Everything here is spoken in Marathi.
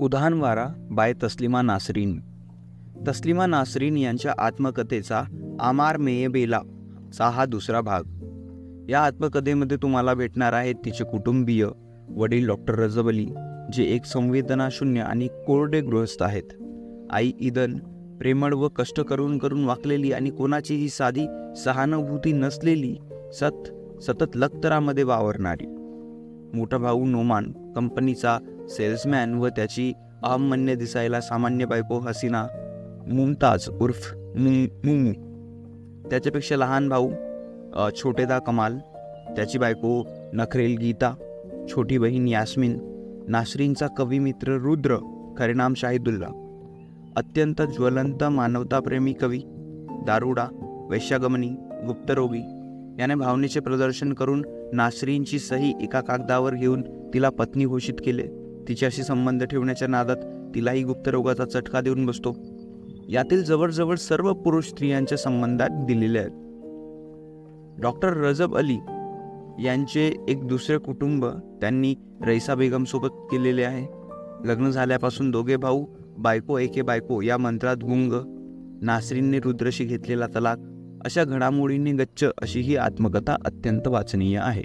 उधानवारा बाय तस्लिमा नासरीन. तस्लिमा नासरीन यांच्या आत्मकथेचा आमार मेयबेला चा हा दुसरा भाग. या आत्मकथेमध्ये तुम्हाला भेटणार आहेत तिचे कुटुंबीय वडील डॉक्टर रजब अली जे एक संवेदनाशून्य आणि कोरडे गृहस्थ आहेत. आई ईदन प्रेमळ व कष्ट करून करून वाकलेली आणि कोणाचीही साधी सहानुभूती नसलेली सत सतत लक्तरामध्ये वावरणारी. मोठा भाऊ नोमान कंपनीचा सेल्समॅन व त्याची अहमन्य दिसायला सामान्य बायको हसीना मुमताज उर्फ मुम- त्याच्यापेक्षा लहान भाऊ छोटेदा कमाल. त्याची बायको नखरेल गीता छोटी बहीण यास्मिन कवी मित्र रुद्र खरेनाम शाहिदुल्ला. अत्यंत ज्वलंत मानवताप्रेमी कवी दारुडा वैश्यागमनी गुप्तरोगी. याने भावनेचे प्रदर्शन करून नासरींची सही एका कागदावर घेऊन तिला पत्नी घोषित केले. तिच्याशी संबंध ठेवण्याच्या नादात तिलाही गुप्तरोगाचा चटका देऊन बसतो. यातील जवळजवळ सर्व पुरुष स्त्रियांच्या संबंधात दिलेले आहेत. डॉक्टर रजब अली यांचे एक दुसरे कुटुंब त्यांनी रईसा बेगम सोबत केलेले आहे. लग्न झाल्यापासून दोघे भाऊ बायको एके बायको या मंत्रात गुंग नासरींनी रुद्रशी घेतलेला तलाक अशा घडामोडींनी गच्च अशी ही आत्मकथा अत्यंत वाचनीय आहे.